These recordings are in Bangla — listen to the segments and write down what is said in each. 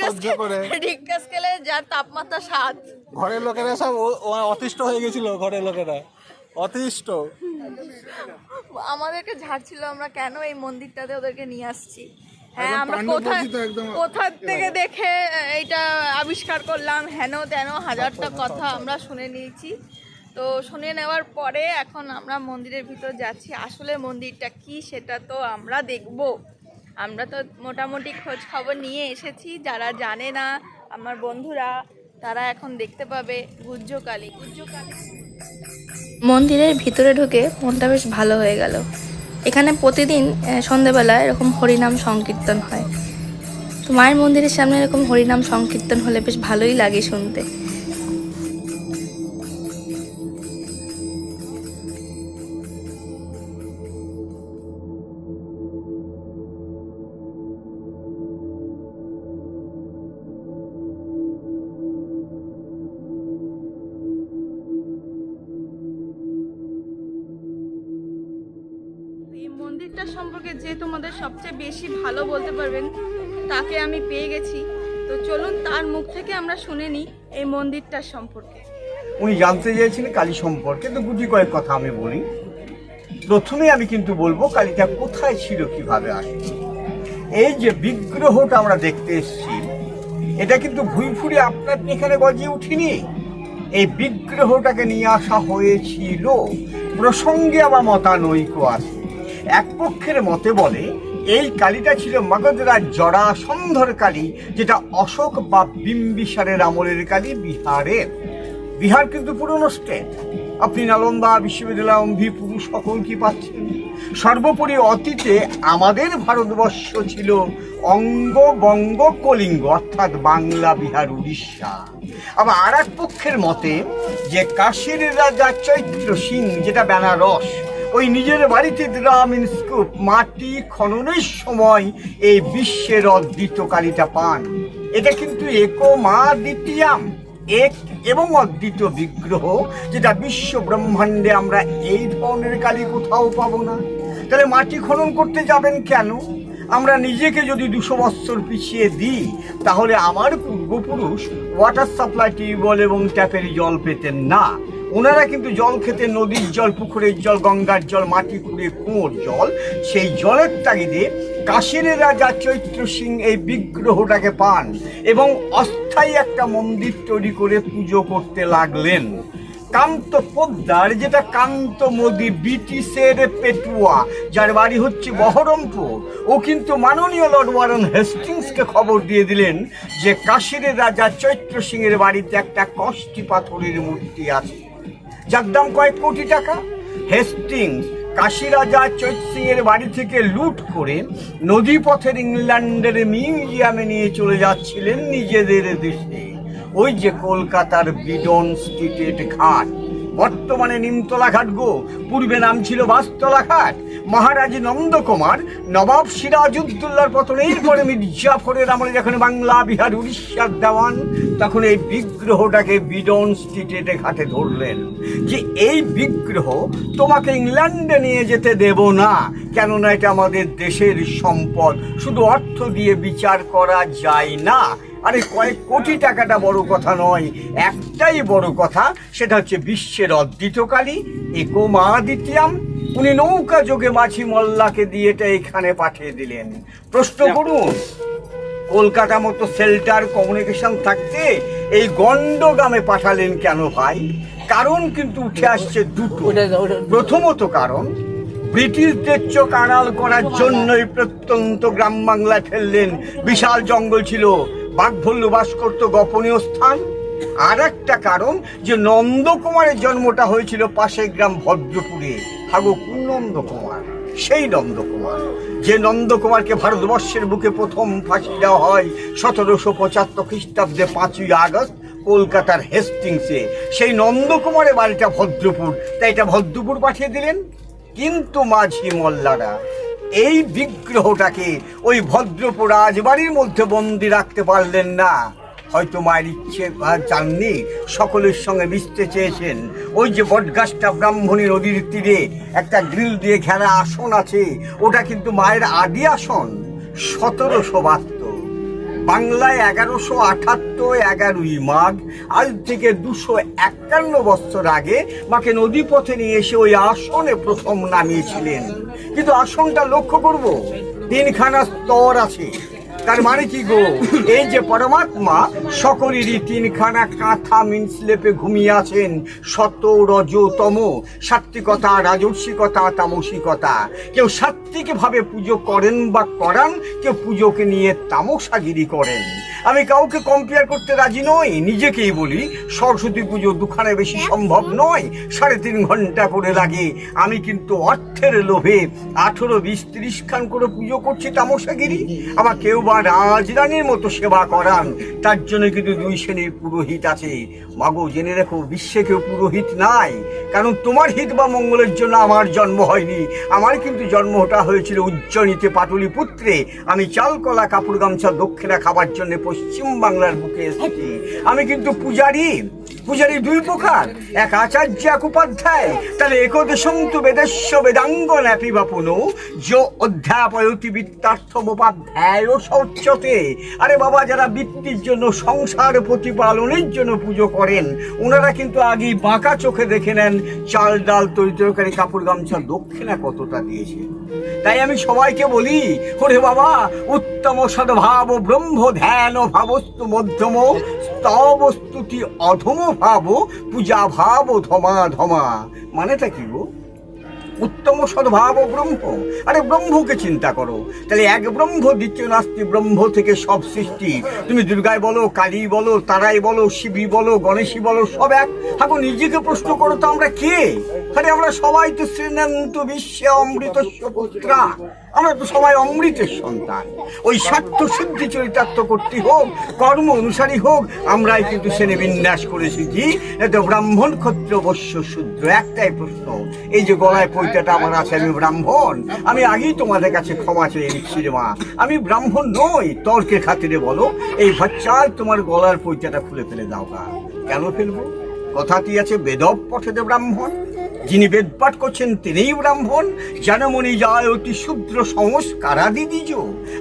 সহ্য করে। যার তাপমাত্রা সাত। ঘরের লোকেরা সব অতিষ্ঠ হয়ে গেছিল ঘরের লোকেরা। অতিষ্ঠ। আমাদেরকে ঝাড়ছিল আমরা কেন এই মন্দিরটাতে ওদেরকে নিয়ে আসছি? হ্যাঁ আমরা। কোথা থেকে দেখে এইটা আবিষ্কার করলাম? হেন তেন হাজারটা কথা। আমরা শুনে নিয়েছি। তো শুনে নেওয়ার পরে এখন আমরা মন্দিরের ভিতর যাচ্ছি। আসলে মন্দিরটা কি সেটা তো আমরা দেখব। আমরা তো মোটামুটি খোঁজ খবর নিয়ে এসেছি, যারা জানে না আমার বন্ধুরা, তারা এখন দেখতে পাবে গুজ্জকালী গুজ্জকালী মন্দিরের ভিতরে ঢুকে মনটা বেশ ভালো হয়ে গেল। এখানে প্রতিদিন সন্ধেবেলা এরকম হরিনাম সংকীর্তন হয়। তো মায়ের মন্দিরের সামনে এরকম হরিনাম সংকীর্তন হলে বেশ ভালোই লাগে শুনতে। এই সম্পর্কে যে তোমাদের সবচেয়ে বেশি ভালো বলতে পারবেন, তাকে আমি পেয়ে গেছি। তো চলুন, তার মুখ থেকে আমরা শুনে নিই এই মন্দিরটার সম্পর্কে। উনি জানতে চেয়েছিলেন কালী সম্পর্কে, তো গুটি কয়েক কথা আমি বলি। প্রথমে আমি কিন্তু বলব, কালীটা কোথায় ছিল, কীভাবে আসে এই যে বিগ্রহটা আমরা দেখতে এসেছি, এটা কিন্তু ভুই ফুড়ে আপনার এখানে গজিয়ে উঠিনি। এই বিগ্রহটাকে নিয়ে আসা হয়েছিল প্রসঙ্গে আবার মতানৈক্য আছে। এক পক্ষের মতে বলে, এই কালীটা ছিল মগধরাজ জরাসন্ধর কালী, যেটা অশোক বা বিম্বিসারের আমলের কালী বিহারের। বিহার কিন্তু পুরনো স্টেট আপনি নালন্দা বিশ্ববিদ্যালয় অম্ভি পুরুষ সকল কি পাচ্ছেন? সর্বোপরি অতীতে আমাদের ভারতবর্ষ ছিল অঙ্গ বঙ্গ কলিঙ্গ, অর্থাৎ বাংলা, বিহার, উড়িষ্যা। আবার আর এক পক্ষের মতে, যে কাশীর রাজা চৈত্র সিং, যেটা বেনারস ওই নিজের বাড়িতে গ্রামীণ স্কুপ, মাটি, খননের সময় এই বিশ্বের অদ্বিত কালিটা পান। এটা কিন্তু একো মা দ্বিতীয়াম এক এবং অদ্বিত বিগ্রহ, যেটা বিশ্ব ব্রহ্মাণ্ডে আমরা এই ধরনের কালী কোথাও পাবো না। তাহলে মাটি খনন করতে যাবেন কেন? আমরা নিজেকে যদি দুশো বৎসর পিছিয়ে দিই, তাহলে আমার পূর্বপুরুষ ওয়াটার সাপ্লাই টিউবওয়েল এবং ট্যাপের জল পেতেন না। ওনারা কিন্তু জল খেতে নদীর জল, পুকুরের জল, গঙ্গার জল, মাটি খুঁড়ে কুয়োর জল, সেই জলের তাগিদে কাশীর রাজা চৈত্র সিং এই বিগ্রহটাকে পান এবং অস্থায়ী একটা মন্দির তৈরি করে পুজো করতে লাগলেন। কান্ত পোদ্দার, যেটা কান্ত মোদি, ব্রিটিশের পেটুয়া, যার বাড়ি হচ্ছে বহরমপুর, ও কিন্তু মাননীয় লর্ড ওয়ারেন হেস্টিংসকে খবর দিয়ে দিলেন যে কাশীর রাজা চৈত্র সিংয়ের বাড়িতে একটা কষ্টি পাথরের মূর্তি আছে। যার দাম কয়েক কোটি টাকা। হেস্টিংস কাশী রাজা চৈত সিং এর বাড়ি থেকে লুট করে নদীপথের ইংল্যান্ডের মিউজিয়ামে নিয়ে চলে যাচ্ছিলেন নিজেদের দেশে। ওই যে কলকাতার বিডন স্ট্রিটের ঘাট। বর্তমানে নিমতলা ঘাট গো। পূর্বে নাম ছিল বাসতলা ঘাট মহারাজ নন্দকুমার, নবাব সিরাজউদ্দৌলার পতনের পরে মির্জাফরের আমলে যখন বাংলা, বিহার, উড়িষ্যার দেওয়ান, তখন এই বিগ্রহটাকে বিডন স্ট্রিটের ঘাটে ধরলেন। যে এই বিগ্রহ তোমাকে ইংল্যান্ডে নিয়ে যেতে দেব না, কেননা এটা আমাদের দেশের সম্পদ। শুধু অর্থ দিয়ে বিচার করা যায় না আরে কয়েক কোটি টাকাটা বড় কথা নয় একটাই বড় কথা সেটা হচ্ছে বিশ্বের অদ্বিতকালী একো মা দ্বিতীয়াম উনি নৌকা যোগে মাঝি মল্লাকে দিয়ে এটা এখানে পাঠিয়ে দিলেন। প্রশ্ন করুন কলকাতা মতো সেল্টার কমিউনিকেশন থাকতে এই গন্ডগ্রামে পাঠালেন কেন ভাই? কারণ কিন্তু উঠে আসছে দুটো। প্রথমত কারণ ব্রিটিশদের চোখ আড়াল করার জন্যই প্রত্যন্ত গ্রাম বাংলায় ফেললেন। বিশাল জঙ্গল ছিল। বাঘভল্লু বাস করত গোপনীয় স্থান। আর একটা কারণ যে নন্দকুমারের জন্মটা হয়েছিল পাশের গ্রাম ভদ্রপুরে হাগো নন্দকুমার। সেই নন্দকুমার। যে নন্দকুমারকে ভারতবর্ষের বুকে প্রথম ফাঁসি দেওয়া হয় সতেরোশো পঁচাত্তর খ্রিস্টাব্দে পাঁচই আগস্ট কলকাতার হেস্টিংসে। সেই নন্দকুমারের বাড়িটা ভদ্রপুর, তাই এটা ভদ্রপুর পাঠিয়ে দিলেন। কিন্তু মাঝি মোল্লারা এই বিগ্রহটাকে ওই ভদ্রপুর রাজবাড়ির মধ্যে বন্দি রাখতে পারলেন না। হয়তো মায়ের ইচ্ছে চাননি, সকলের সঙ্গে মিশতে চেয়েছেন। ওই যে বটগাছটা ব্রাহ্মণী নদীর তীরে একটা গ্রিল দিয়ে ঘেরা আসন আছে, ওটা কিন্তু মায়ের আদি আসন। সতেরোশো বাহাত্তর বাংলায় এগারোশো আঠাত্তর এগারোই মাঘ, আজ থেকে দুশো একান্ন বছর আগে মাকে নদীপথে নিয়ে এসে ওই আসনে প্রথম নামিয়েছিলেন। কিন্তু আসনটা লক্ষ্য করব? তিনখানা স্তর আছে। তার মানে কি গো? এই যে পরমাত্মা, সকলেরই তিনখানা কাঁথা মিনস্লেপে ঘুমিয়ে আছেন। সত রজ, তম, সাত্বিকতা, রাজস্বিকতা, তামসিকতা। কেউ সাত্বিক ভাবে পুজো করেন বা করান, কেউ পুজোকে নিয়ে তামসাগিরি করেন। আমি কাউকে কম্পেয়ার করতে রাজি নই, নিজেকেই বলি, সরস্বতী পুজো দুখানে বেশি সম্ভব নয়, সাড়ে তিন ঘণ্টা করে লাগে। আমি কিন্তু অর্থের লোভে আঠেরো বিশ ত্রিশ খান করে পুজো করছি তামসাগিরি আবার কেউ বা রাজরানীর মতো সেবা করান, তার জন্য কিন্তু দুই শ্রেণির পুরোহিত আছে। মাগো, জেনে রেখো, বিশ্বে কেউ পুরোহিত নাই। কারণ তোমার হিত বা মঙ্গলের জন্য আমার জন্ম হয়নি। আমার কিন্তু জন্মটা হয়েছিল উজ্জ্বনীতে পাটুলি পুত্রে। আমি চালকলা কাপড় গামছা দক্ষিণা খাবার জন্য পশ্চিম বাংলার বুকে এসেছি। আমি কিন্তু পূজারী। পূজারী দুই প্রকার। এক আচার্য, এক উপাধ্যায়। তাহলে একদেশং তু বেদস্য বেদাঙ্গ ন্যাপি বা পুনঃ। যো অধ্যাপয়তি বিত্তার্থমোপাধ্যায় শৌচতে আরে বাবা, যারা বৃত্তির জন্য, সংসার প্রতিপালনের জন্য পুজো করেন ওনারা কিন্তু আগেই বাঁকা চোখে দেখে নেন, চাল ডাল, তরি তরকারি, কাপড় গামছা দক্ষিণা কতটা দিয়েছে। তাই আমি সবাইকে বলি, ওরে বাবা, উত্তম সদ্ভাব ব্রহ্ম ধ্যান ভাবস্তু মধ্যম, স্তবস্তুতি অধম ভাব, পূজা ভাব, ধমা ধমা। মানেটা কি গো? উত্তম সদ্ভাব ব্রহ্ম। আরে ব্রহ্মকে চিন্তা করো। তাহলে এক ব্রহ্ম, দ্বিতীয় নাস্তি ব্রহ্ম থেকে সব সৃষ্টি। তুমি দুর্গায় বলো কালী বলো, তারাই বলো শিবী বলো গণেশী বলো, সব এক। এখন নিজেকে প্রশ্ন করো তো আমরা কে? আরে আমরা সবাই তো শ্রীনন্ত বিশ্বে অমৃত পুত্রা। আমরা তো সবাই অমৃতের সন্তান। ওই স্বার্থ সিদ্ধি চরিতার্থ করতে হোক, কর্ম অনুসারী হোক, আমরাই কিন্তু শ্রেণি বিন্যাস করেছি কি এত ব্রাহ্মণ ক্ষত্র বৈশ্য শূদ্র, একটাই প্রশ্ন। এই যে গলায় পৈতাটা আমার আছে, আমি ব্রাহ্মণ। আমি আগেই তোমাদের কাছে ক্ষমা চেয়ে নিচ্ছি রে মা। আমি ব্রাহ্মণ নই, তর্কের খাতিরে বলো। এই বাচ্চার তোমার গলার পৈতাটা খুলে ফেলে দাও কেন ফেলব? কথাটি আছে বেদব পথেতে ব্রাহ্মণ। যিনি বেদপাঠ করছেন তিনিই ব্রাহ্মণ। জানমণি যায় অতি শূদ্র সংস্কারাদি দ্বিজ।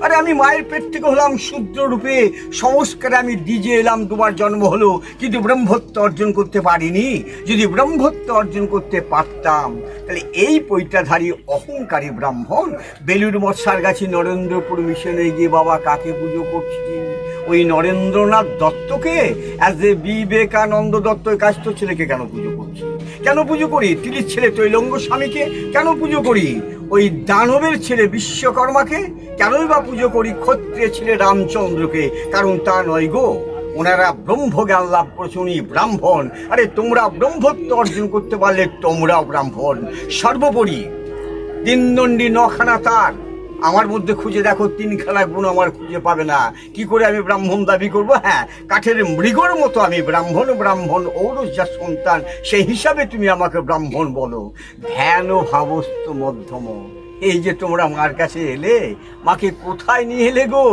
আরে আমি মায়ের পেট থেকে হলাম শূদ্র রূপে। সংস্কারে আমি দ্বিজে এলাম, তোমার জন্ম হলো। কিন্তু ব্রহ্মত্ব অর্জন করতে পারিনি। যদি ব্রহ্মত্ব অর্জন করতে পারতাম, তাহলে এই পৈতাধারী অহংকারী ব্রাহ্মণ। বেলুর মৎসার গাছি নরেন্দ্রপুর মিশনে গিয়ে বাবা কাকে পুজো করছি ওই নরেন্দ্রনাথ দত্তকে অ্যাজ এ বিবেকানন্দ দত্ত এই কাজ তো ছেলেকে কেন পুজো করছি? কেন পুজো করি? তিরির ছেলে তৈলঙ্গ স্বামীকে কেন পুজো করি? ওই দানবের ছেলে বিশ্বকর্মাকে কেনই বা পুজো করি? ক্ষত্রিয় ছেলে রামচন্দ্রকে। কারণ তা নয় গো। ওনারা ব্রহ্মজ্ঞান লাভ করেছে ব্রাহ্মণ। আরে তোমরা ব্রহ্মত্ব অর্জন করতে পারলে তোমরাও ব্রাহ্মণ। সর্বোপরি দিনদণ্ডী নখানা তার। আমার মধ্যে খুঁজে দেখো তিন তিনখানা গুণ আমার খুঁজে পাবে না। কি করে আমি ব্রাহ্মণ দাবি করব? হ্যাঁ কাঠের মৃগর মতো আমি ব্রাহ্মণ ব্রাহ্মণ ঔরজার সন্তান সেই হিসাবে তুমি আমাকে ব্রাহ্মণ বলো। ধ্যান ও মধ্যম। এই যে তোমরা মার কাছে এলে, মাকে কোথায় নিয়ে এলে গো?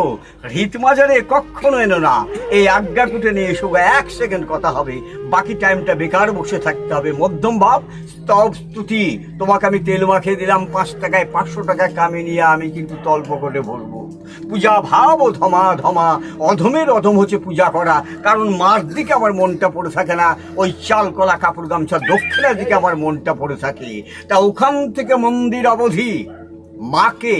রীত মাজারে কখনো এনো না। এই আজ্ঞাকুটে নিয়ে এসো এক সেকেন্ড কথা হবে। বাকি টাইমটা বেকার বসে থাকতে হবে। মধ্যম ভাব, স্তব স্তুতি। তোমাকে আমি তেল মাখিয়ে দিলাম, পাঁচ টাকায় পাঁচশো টাকায় কামে নিয়ে আমি কিন্তু তল্প করে বলব পূজা ভাব ও ধমা ধমা, অধমের অধম হচ্ছে পূজা করা। কারণ মার দিকে আমার মনটা পড়ে থাকে না, ওই চাল, কলা, কাপড়, গামছা দক্ষিণের দিকে আমার মনটা পড়ে থাকে। তা ওখান থেকে মন্দির অবধি মাকে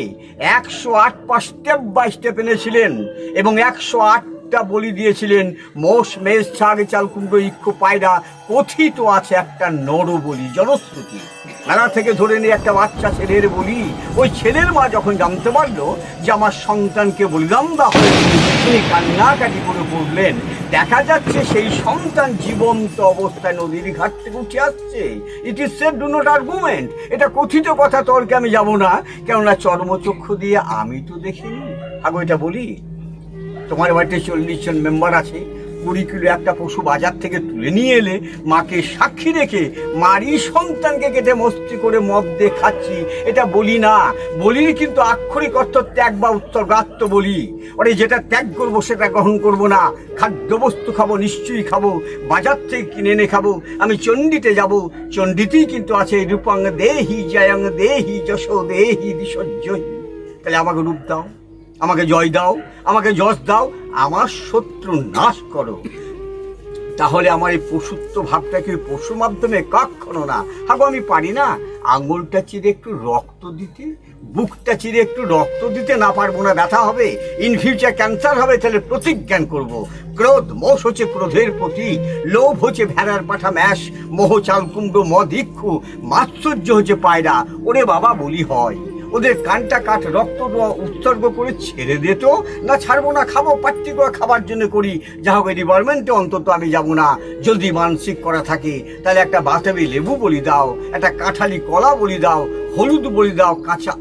একশো আট পা স্টেপ বাই স্টেপ এনেছিলেন এবং একশো আট আটটা বলি দিয়েছিলেন, মোষ, মেষ, ছাগ, চাল, কুমড়ো, ইক্ষ, পায়রা, কথিত আছে একটা নর বলি জনশ্রুতি। মেলা থেকে ধরে নিয়ে একটা বাচ্চা ছেলের বলি। ওই ছেলের মা যখন জানতে পারল যে আমার সন্তানকে দেওয়া হয়েছে তিনি কান্নাকাটি করে পড়লেন দেখা যাচ্ছে সেই সন্তান জীবন্ত অবস্থায় নদীর ঘাট থেকে উঠে আসছে। It is said do not argument এটা কথিত কথা, তর্কে আমি যাব না। কেননা চর্মচক্ষু দিয়ে আমি তো দেখিনি। আগো এটা বলি। তোমার বাড়িতে চল্লিশ জন মেম্বার আছে, কুড়ি কিলো একটা পশু বাজার থেকে তুলে নিয়ে এলে মাকে সাক্ষী রেখে মারি সন্তানকে কেটে মস্তি করে মদ দিয়ে খাচ্ছি। এটা বলি না। বলি কিন্তু আক্ষরিক অর্থ ত্যাগ বা উত্তরগাত্য বলি। ওরে যেটা ত্যাগ করব সেটা গ্রহণ করব না। খাদ্যবস্তু খাব, নিশ্চয়ই খাব। বাজার থেকে কিনে এনে খাব। আমি চণ্ডীতে যাব। চণ্ডীতেই কিন্তু আছে রূপাং দেহি জয়ং দেহি যশো দেহি দিশজ্জয়ী তাহলে আমাকে রূপ দাও। আমাকে জয় দাও, আমাকে যশ দাও, আমার শত্রু নাশ করো। তাহলে আমার এই পশুত্ব ভাবটাকে পশুর মাধ্যমে? কখনো না। হাগো আমি পারি না। আঙুলটা চিরে একটু রক্ত দিতে, বুকটা চিরে একটু রক্ত দিতে না পারব না, ব্যথা হবে। ইন ফিউচার ক্যান্সার হবে, তাহলে প্রতিজ্ঞান করব। ক্রোধ, মোষ হচ্ছে ক্রোধের প্রতি লোভ হচ্ছে ভেড়ার পাঠা ম্যাশ। মোহ, চাল, কুমড়ো, মদ, ইক্ষু। মাৎসর্য হচ্ছে পায়রা। ওরে বাবা, বলি হয়। ওদের কানটা কাঠ রক্ত উৎসর্গ করে ছেড়ে দিত না ছাড়বো না, খাব পাট্টি করে খাবার জন্য করি। যা হোক ডিপার্টমেন্টে অন্তত আমি যাব না। যদি মানসিক করা থাকে, তাহলে একটা বাতাবি লেবু বলি দাও, একটা কাঁঠালি কলা বলি দাও, হলুদ বলি দাও, কাঁচা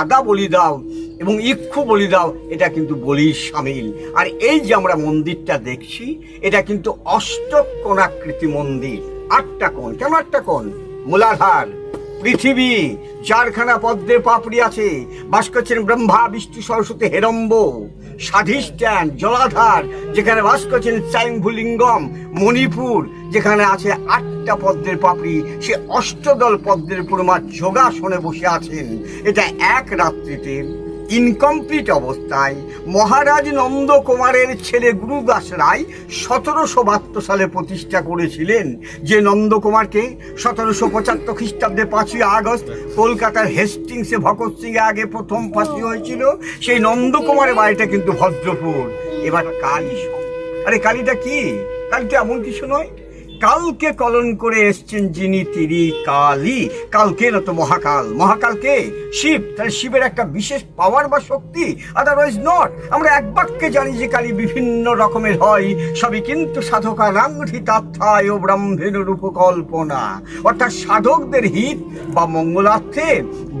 আদা বলি দাও, এবং ইক্ষু বলি দাও, এটা কিন্তু বলি সামিল। আর এই যে আমরা মন্দিরটা দেখছি, এটা কিন্তু অষ্টকোণাকৃতি মন্দির। আটটা কোণ। কেন আটটা কোণ? মূলাধার। পৃথিবী চারখানা পদ্মে পাপড়ি আছে বাস করছেন ব্রহ্মা, বিষ্ণু, সরস্বতী, হেরম্ব স্বাধিষ্ঠান জলাধার, যেখানে বাস করছেন চাইম্ভুলিঙ্গম, মণিপুর, যেখানে আছে আটটা পদ্মের পাপড়ি, সে অষ্টদল পদ্মের পুরমা যোগাসনে বসে আছেন। এটা এক রাত্রিতে ইনকমপ্লিট অবস্থায় মহারাজ নন্দ কুমারের ছেলে গুরুদাস রায় সতেরোশো বাহাত্তর সালে প্রতিষ্ঠা করেছিলেন। যে নন্দকুমারকে সতেরোশো পঁচাত্তর খ্রিস্টাব্দে পাঁচই আগস্ট কলকাতার হেস্টিংসে ভগৎ সিং আগে প্রথম ফাঁসি হয়েছিল, সেই নন্দকুমারের বাড়িটা কিন্তু ভদ্রপুর। এবার কালী আরে কালীটা কি? কালীটা এমন কিছু নয়? কালকে কলন করে এসছেন যিনি তিনি কালী কালকে না তো মহাকাল। মহাকালকে শিব। তাহলে শিবের একটা বিশেষ পাওয়ার বা শক্তি? আদারওয়াইজ নট আমরা এক বাক্যে জানি যে কালী বিভিন্ন রকমের হয়। সবই কিন্তু সাধকা নাংঠি তাত্থায় ও ব্রহ্মের রূপকল্পনা অর্থাৎ সাধকদের হিত বা মঙ্গলার্থে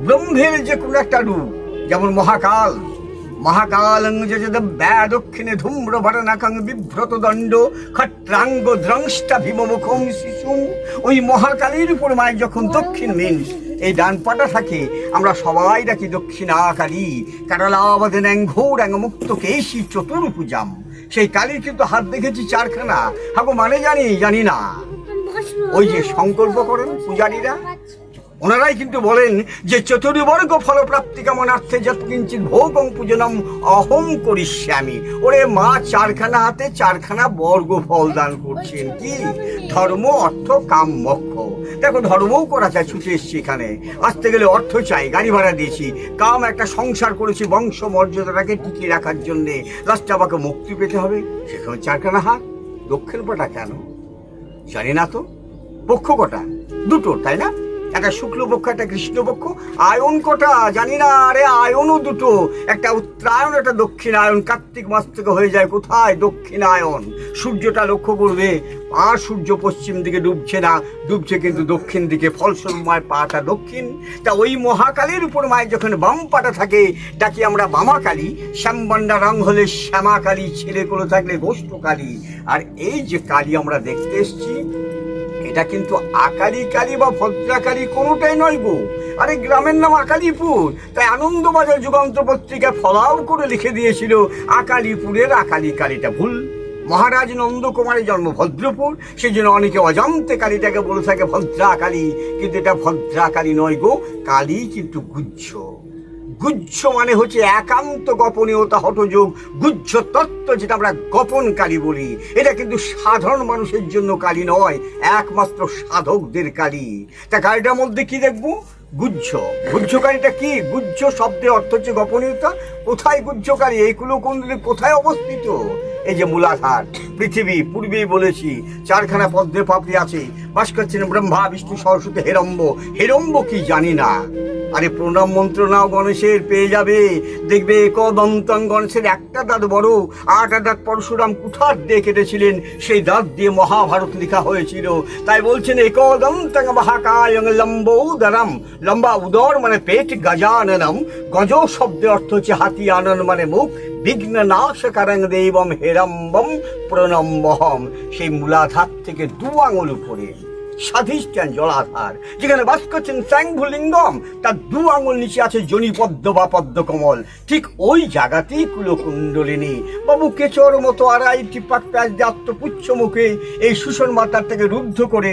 ব্রহ্মের যে কোনো একটা রূপ, যেমন মহাকাল মহাকালং যজদ দক্ষিণে ধূম্র ভরনাকং বিভ্রত দণ্ড খট্রাঙ্গ দ্রংষ্টা ভীমমুখং শিশু ওই মহাকালীর উপর মায়ের যখন দক্ষিণ মিন্স এই ডান পাটা থাকে আমরা সবাই ডাকি দক্ষিণা কালী কারালাবাদে ন্যাং ঘোর মুক্ত কেশি চতুর্ভুজাম। সেই কালীর কিন্তু হাত দেখেছি চারখানা। হাগো মানে জানি? জানি না। ওই যে সংকল্প করেন পূজারীরা ওনারাই কিন্তু বলেন যে চতুর্বর্গ ফলপ্রাপ্তি কামনার্থে যৎকিঞ্চিত ভোগং পূজনম অহম করিষ্যামি। ওরে মা, চারখানা হাতে চারখানা বর্গ ফল দান করছেন কি? ধর্ম, অর্থ, কাম, মক্ষ। দেখো, ধর্মও করা চাই ছুটে এসছি এখানে। আসতে গেলে অর্থ চাই, গাড়ি ভাড়া দিয়েছি। কাম একটা সংসার করেছি, বংশ মর্যাদাটাকে টিকিয়ে রাখার জন্যে। লাস্টে আমাকে মুক্তি পেতে হবে। সেখানে চারখানা হাত। দক্ষিণ পাটা কেন? জানি না তো। পক্ষ কটা? দুটো, তাই না? একটা শুক্লপক্ষ একটা কৃষ্ণপক্ষ আয়ন কটা, জানি না, আরে আয়নও দুটো। একটা উত্তরায়ণ, একটা দক্ষিণায়ন কার্তিক মাস থেকে হয়ে যায় কোথায়? দক্ষিণায়ন সূর্যটা লক্ষ্য করবে। আর সূর্য পশ্চিম দিকে ডুবছে না। ডুবছে কিন্তু দক্ষিণ দিকে। ফলস্বরূপ মায়ের পাটা দক্ষিণ। তা ওই মহাকালীর উপর মায়ের যখন বাম পাটা থাকে, ডাকি আমরা বামাকালী। শ্যামবান্ডা রং হলে শ্যামাকালী, ছেলে করে থাকলে গোষ্ঠকালী। আর এই যে কালী আমরা দেখতে এসছি এটা কিন্তু আকালি কালী বা ভদ্রাকালী কোনোটাই নয় গো। আরে গ্রামের নাম আকালিপুর। তাই আনন্দবাজার যুগান্ত পত্রিকা ফলাও করে লিখে দিয়েছিল আকালিপুরের আকালি কালীটা ভুল। মহারাজ নন্দকুমারের জন্ম ভদ্রপুর। সেই জন্য অনেকে অজান্তে কালীটাকে বলে থাকে ভদ্রা কালী কিন্তু এটা ভদ্রা কালী নয় গো, কালী কিন্তু গুজ্জ গুজ্জ মানে হচ্ছে একান্ত গোপনীয়তা হঠযোগ গুজ্জ তত্ত্ব যেটা আমরা গোপন কালী বলি। এটা কিন্তু সাধারণ মানুষের জন্য কালী নয়, একমাত্র সাধকদের কালী তা কালীটার মধ্যে কি দেখব? গুজ্জ। গুজ্জ কালীটা কি? গুজ্জ শব্দের অর্থ হচ্ছে গোপনীয়তা। কোথায় গুজ্জ কালী এইগুলো কোন কোথায় অবস্থিত? এই যে মূলাধার, পৃথিবী, পূর্বেই বলেছি, চারখানা পদ্মে পাপড়ি আছে। বাস করছেন ব্রহ্মা, বিষ্ণু, সরস্বতী, হেরম্ব। হেরম্ব কি জানি না। আরে প্রণাম মন্ত্র নাও গণেশের, পেয়ে যাবে। দেখবে একদন্তং গণেশের একটা দাঁত বড়, আট দাঁত পরশুরাম কুঠার দিয়ে কেটেছিলেন। সেই দাঁত দিয়ে মহাভারত লেখা হয়েছিল। তাই বলছেন একদন্তং মহাকায় লম্ব উদরম লম্বা উদর মানে পেট গজাননম গজ শব্দে অর্থ হচ্ছে হাতি আনন মানে মুখ। বিঘ্ন নাশ কারং দেবম হেরম্বম প্রণম্বহম। সেই মূলাধার থেকে দু আঙুল উপরে। স্বাধিষ্ঠান জলাধার, যেখানে বাস করছেন স্যাংভুলিঙ্গম তার দু আঙুল নিচে আছে জনিপদ্ম বা পদ্মকমল। ঠিক ওই জায়গাতেই কুলকুণ্ডলিনী। বাবু কেচর মতো আড়াইটি পাক প্যাঁচ আত্মপুচ্ছ মুখে এই সুষণ মাতার থেকে রুদ্ধ করে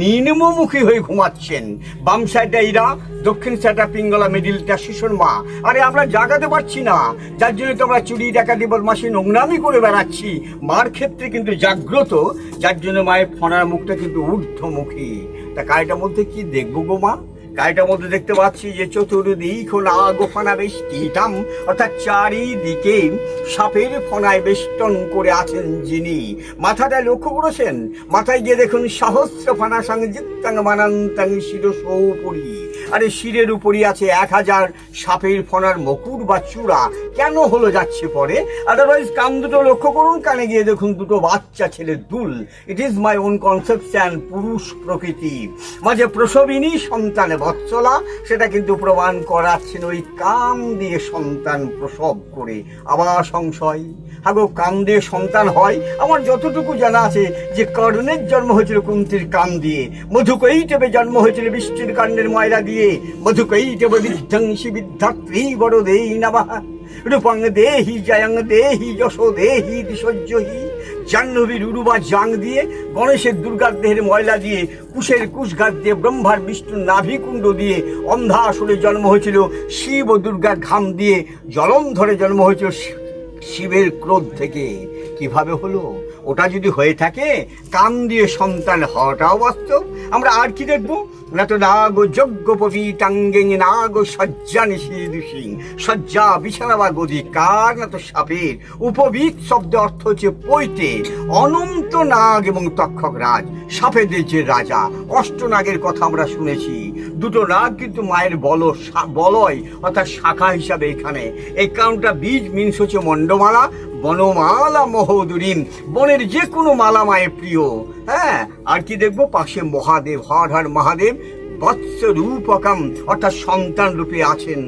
নিম্নমুখী হয়ে ঘুমাচ্ছেন। বাম সাইডটা ইরা, দক্ষিণ সাইডটা পিঙ্গলা মিডিলটা সুষণ মা। আরে আমরা জাগাতে পারছি না। যার জন্য তো আমরা চুরি ডাকাতি বদমাসি নোংরামি করে বেড়াচ্ছি। মার ক্ষেত্রে কিন্তু জাগ্রত, যার জন্য মায়ের ফনার মুখটা কিন্তু ঊর্ধ্বমুখী। তা কায়টার মধ্যে কি দেখব গো মা? গাড়িটার মধ্যে দেখতে পাচ্ছি যে চতুর্দিক না গোফানা বেষ্টিতাম অর্থাৎ চারিদিকে সাপের ফনায় বেষ্টন করে আছেন যিনি। মাথাটা লক্ষ্য করেছেন? মাথায় গিয়ে দেখুন সহস্র ফানা সংযুক্তাং মানান্তাং শিরসৌপরি। আরে শিরের উপরই আছে এক হাজার সাপের ফনার মকুর বা চূড়া। কেন হলো যাচ্ছে পরে? আদারওয়াইজ কান দুটো লক্ষ্য করুন, কানে গিয়ে দেখুন দুটো বাচ্চা ছেলের দুল। It is my own conception পুরুষ প্রকৃতি। মাঝে প্রসবিনী, সন্তানে বৎসলা। সেটা কিন্তু প্রমাণ করাচ্ছেন ওই কাম দিয়ে সন্তান প্রসব করে। আবার সংশয়। হাগো কাম দিয়ে সন্তান হয়। আমার যতটুকু জানা আছে যে কর্ণের জন্ম হয়েছিল কুন্তির কাম দিয়ে মধুকৈটবে জন্ম হয়েছিল বৃষ্টির কাণ্ডের ময়লা দিয়ে। মধুকৈটব বিধ্বংসী বিদ্ধাত্রী বড় দেই নাবাহ রূপং দেহি, জয়ং দেহি, যশো দেহি দিশোজ্জহি জাহ্নবীর উরুবা জাং দিয়ে গণেশের দুর্গার দেহের ময়লা দিয়ে কুশের কুশঘাত দিয়ে ব্রহ্মার বিষ্ণুর নাভিকুণ্ড দিয়ে অন্ধাসুরে জন্ম হয়েছিল শিব ও দুর্গার ঘাম দিয়ে, জলন্ধরে জন্ম হয়েছিল শিবের ক্রোধ থেকে। কীভাবে হলো? ওটা যদি হয়ে থাকে, কান দিয়ে সন্তান হওয়াটাও বাস্তব। আমরা আর কি দেখব? না তো নাগ যজ্ঞ পবিটাঙ্গে নাগ সজ্জা নিষিং সজ্জা বিছানা বা গদি কার? না তো সাপের উপবিত শব্দ অর্থ হচ্ছে পৈতে। অনন্ত নাগ এবং তক্ষক রাজ, সাপেদের যে রাজা। অষ্টনাগের কথা আমরা শুনেছি। দুটো রাগ কিন্তু মায়ের বল বলয় অর্থাৎ শাখা হিসাবে এখানে। এই কারণটা বীজ মিনস হচ্ছে মণ্ডমালা, বনমালা মহোদরিম বনের যে কোনো মালা মায়ের প্রিয়। হ্যাঁ আর কি দেখব? পাশে মহাদেব, হর হর মহাদেব, বৎস রূপকম, অর্থাৎ সন্তান রূপে আছেন।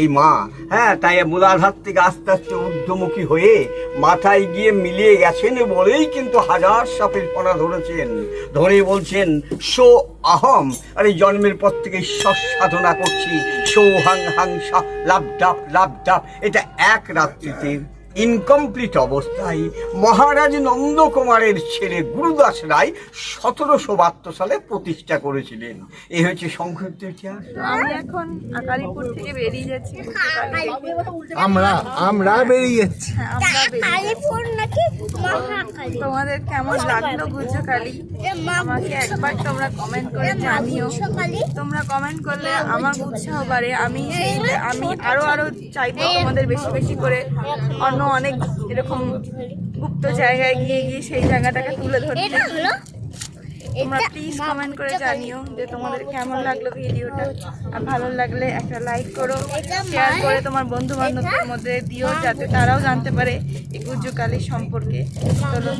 এই মা। হ্যাঁ তাই মূলাধার থেকে আস্তে আস্তে ঊর্ধ্বমুখী হয়ে মাথায় গিয়ে মিলিয়ে গেছেন বলেই কিন্তু হাজার সাপের পড়া ধরেছেন। ধরে বলছেন সো আহম। আরে জন্মের পর থেকে ঈশ্বর সাধনা করছি। সো হাং লাভ ডাপ লাভ ডাপ। এটা এক রাত্রিতে ইনকমপ্লিট অবস্থায় মহারাজ নন্দকুমারের ছেলে গুরুদাস রায় সতেরোশো বাহাত্তর সালে প্রতিষ্ঠা করেছিলেন। এই হচ্ছে সংক্ষিপ্ত ইতিহাস। আমি এখন আকালিপুর থেকে বেরিয়ে যাচ্ছি। আমরা আমরা বেরিয়ে যাচ্ছি। হ্যাঁ, তোমাদের কেমন লাগল গুজ্জু কালী আমাকে একবার তোমরা কমেন্ট করে জানিও। তোমরা কমেন্ট করলে আমার উৎসাহ বাড়ে। আমি আমি আরও আরও চাইব তোমাদের বেশি বেশি করে। অন্য অনেক এরকম গুপ্ত জায়গায় গিয়ে গিয়ে সেই জায়গাটাকে তুলে ধরতে এটা তোমরা প্লিজ কমেন্ট করে জানিও যে তোমাদের কেমন লাগল ভিডিওটা। আর ভালো লাগলে একটা লাইক করো শেয়ার করে তোমার বন্ধু বান্ধবদের মধ্যে দিও যাতে তারাও জানতে পারে এই গুজ্জু কালী সম্পর্কে চলো।